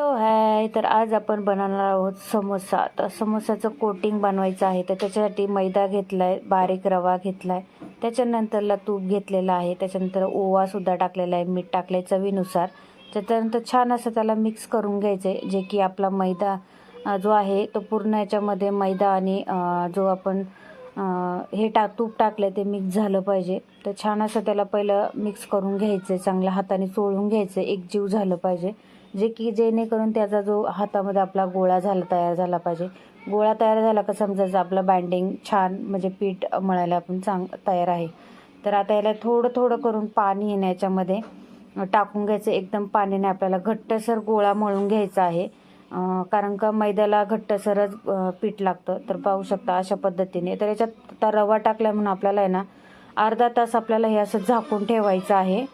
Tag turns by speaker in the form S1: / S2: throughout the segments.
S1: Hello hi. तर आज आपण बनवणार आहोत समोसा. तर समोसाचं कोटिंग बनवायचं आहे. तर त्याच्यासाठी मैदा घेतलाय बारीक रवा घेतलाय. त्याच्यानंतरला तूप घेतलेला आहे. त्याच्यानंतर ओवा सुद्धा टाकलेला आहे मीठ टाकलंय चवीनुसार. त्याच्यानंतर छान असं त्याला मिक्स करून घ्यायचं आहे जे की आपला मैदा जो आहे तो पूर्ण याच्यामध्ये मैदा आणि जो आपण हे टा तूप टाकलं ते मिक्स झालं पाहिजे. तर छान असं त्याला पहिलं मिक्स करून घ्यायचं आहे चांगल्या हाताने चोळून घ्यायचं आहे एकजीव झालं पाहिजे. जे की जेणेकरून त्याचा जो हातामध्ये आपला गोळा झाला तयार झाला पाहिजे. गोळा तयार झाला का समजायचं आपलं बँडिंग छान म्हणजे पीठ मळायला आपण चांग तयार आहे. तर आता याला थोडं थोडं करून पाणी येण्याच्यामध्ये टाकून घ्यायचं. एकदम पाण्याने आपल्याला घट्टसर गोळा मळून घ्यायचा आहे. कारण का मैद्याला घट्टसरच पीठ लागतं. तर पाहू शकता अशा पद्धतीने. तर याच्यात आता रवा टाकल्या म्हणून आपल्याला आहे ना अर्धा तास आपल्याला हे असं झाकून ठेवायचं आहे.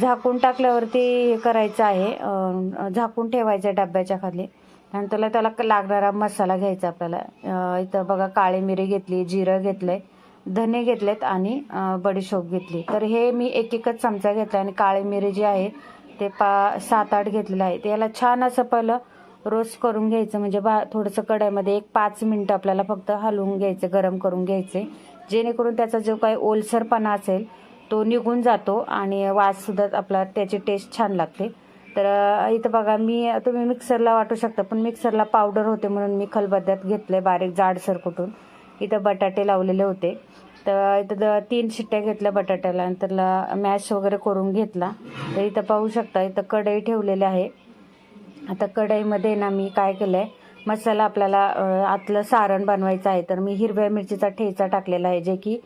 S1: झाकून टाकल्यावरती हे करायचं आहे झाकून ठेवायचं आहे डब्याच्या खाली. आणि त्याला लागणारा मसाला घ्यायचा आपल्याला. इथं बघा काळी मिरी घेतली जिरं घेतलंय धने घेतलेत आणि बडीशोप घेतली. तर हे मी एक एकच चमचा घेतला आणि काळी मिरी जी आहे ते पा सात आठ घेतलेलं आहे. ते याला छान असं पहिलं रोस्ट करून घ्यायचं. म्हणजे बा थोडंसं कढईमध्ये एक पाच मिनटं आपल्याला फक्त हलवून घ्यायचं गरम करून घ्यायचे. जेणेकरून त्याचा जो काही ओलसरपणा असेल तो निघून जातो आणि वाससुद्धा आपला त्याची टेस्ट छान लागते. तर इथं बघा मी तुम्ही मिक्सरला वाटू शकता पण मिक्सरला पावडर होते म्हणून मी खलबद्यात घेतलं आहे बारीक जाडसर कुठून इथं बटाटे लावलेले होते. तर इथं द- तीन शिट्ट्या घेतल्या बटाट्याला नंतरला मॅश वगैरे करून घेतला. तर इथं पाहू शकता इथं कढई ठेवलेली आहे. आता कढईमध्ये ना मी काय केलं आहे मसाला आपल्याला आतलं सारण बनवायचं आहे तर मी हिरव्या मिरचीचा ठेचा टाकलेला आहे जे की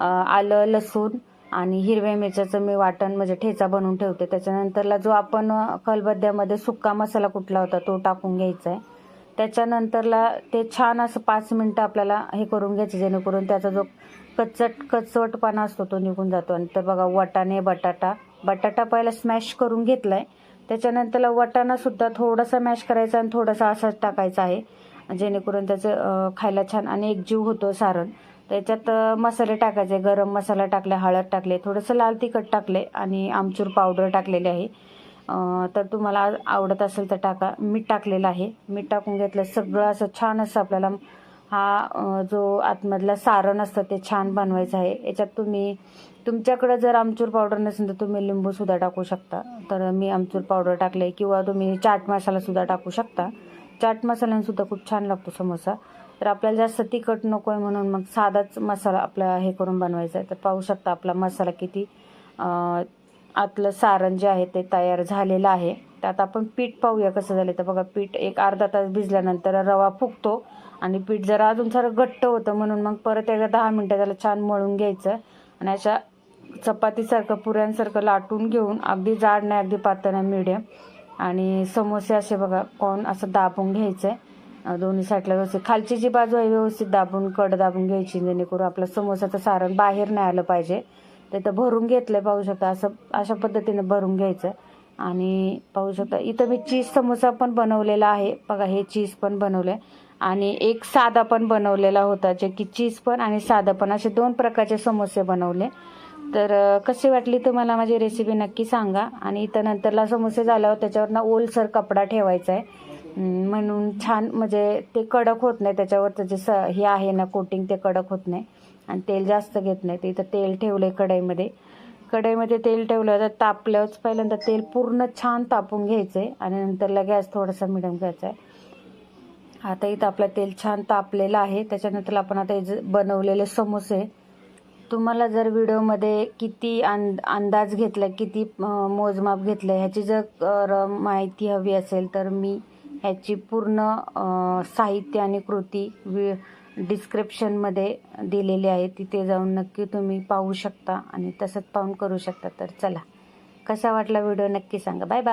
S1: आलं लसूण आणि हिरव्या मिरच्याचं मी वाटण म्हणजे ठेचा बनवून ठेवते. त्याच्यानंतरला जो आपण अ, सुक्का मसाला कुठला होता तो टाकून घ्यायचा आहे त्याच्यानंतरला ते छान असं पाच मिनटं आपल्याला हे करून घ्यायचं जेणेकरून त्याचा जो कचट कचवटपणा असतो तो निघून जातो. आणि तर बघा वटाणे बटाटा बटाटा पहिला स्मॅश करून घेतला आहे त्याच्यानंतरला वटाणासुद्धा थोडासा मॅश करायचा आणि थोडासा असाच टाकायचा आहे. जेणेकरून त्याचं खायला छान आणि एक जीव होतो सारण. त्याच्यात मसाले टाकायचे. गरम मसाला टाकले हळद टाकले थोडंसं लाल तिखट टाकले आणि आमचूर पावडर टाकलेली आहे. तर तुम्हाला आवडत असेल तर टाका. मीठ टाकलेलं आहे. मीठ टाकून घेतलं सगळं असं छान असं आपल्याला हा जो आतमधला सारण असतं ते छान बनवायचं आहे. याच्यात तुम्ही तुमच्याकडे जर आमचूर पावडर नसेल तर तुम्ही लिंबू सुद्धा टाकू शकता. तर मी आमचूर पावडर टाकले किंवा तुम्ही चाट मसाला सुद्धा टाकू शकता. चाट मसाल्यानेसुद्धा खूप छान लागतो समोसा. तर आपल्याला जास्त तिखट नको आहे म्हणून मग साधाच मसाला आपला हे करून बनवायचा आहे. तर पाहू शकता आपला मसाला किती आतलं सारण जे आहे ते तयार झालेलं आहे. तर आता आपण पीठ पाहूया कसं झालं तर बघा पीठ एक अर्धा तास भिजल्यानंतर रवा फुगतो आणि पीठ जरा अजून सारं घट्ट होतं म्हणून मग परत एकदा दहा मिनटं त्याला छान मळून घ्यायचं आणि अशा चपातीसारखं पुऱ्यांसारखं लाटून घेऊन अगदी जाड नाही अगदी पातळ नाही मिडियम आणि समोसे असे बघा कोण असं दाबून घ्यायचं आहे दोन्ही साईडला व्यवस्थित. खालची जी बाजू आहे व्यवस्थित दाबून कड दाबून घ्यायची जेणेकरून आपलं समोसाचं सारण बाहेर नाही आलं पाहिजे. ते तर भरून घेतलं पाहू शकता. असं अशा पद्धतीने भरून घ्यायचं. आणि पाहू शकता इथं मी चीज समोसा पण बनवलेला आहे. बघा हे चीज पण बनवलंय. आणि एक साधा पण बनवलेला होता जे की चीज पण आणि साधा पण. असे दोन प्रकारचे समोसे बनवले. तर कशी वाटली तुम्हाला माझी रेसिपी नक्की सांगा. आणि इथं नंतरला समोसे झाल्यावर त्याच्यावर ना ओलसर कपडा ठेवायचा आहे म्हणून छान म्हणजे ते कडक होत नाही. त्याच्यावर त्याचे स हे आहे ना कोटिंग ते कडक होत नाही. आणि तेल जास्त घेत नाही. ते इथं तेल ठेवलं आहे कढईमध्ये. कढईमध्ये तेल ठेवलं तर तापल्यावरच पहिल्यांदा तेल पूर्ण छान तापून घ्यायचं आहे आणि नंतरला गॅस थोडासा मिडियम घ्यायचा आहे आता इथं आपलं तेल छान तापलेलं आहे. त्याच्यानंतर आपण आता हे बनवलेले समोसे तुम्हाला जर व्हिडिओमध्ये किती अंद अंदाज घेतला किती मोजमाप घेतलं ह्याची जर माहिती हवी असेल तर मी ह्याची पूर्ण साहित्य आणि कृती वि डिस्क्रिप्शनमध्ये दिलेली आहे. तिथे जाऊन नक्की तुम्ही पाहू शकता आणि तसंच पाहून करू शकता. तर चला कसा वाटला व्हिडिओ नक्की सांगा. Bye bye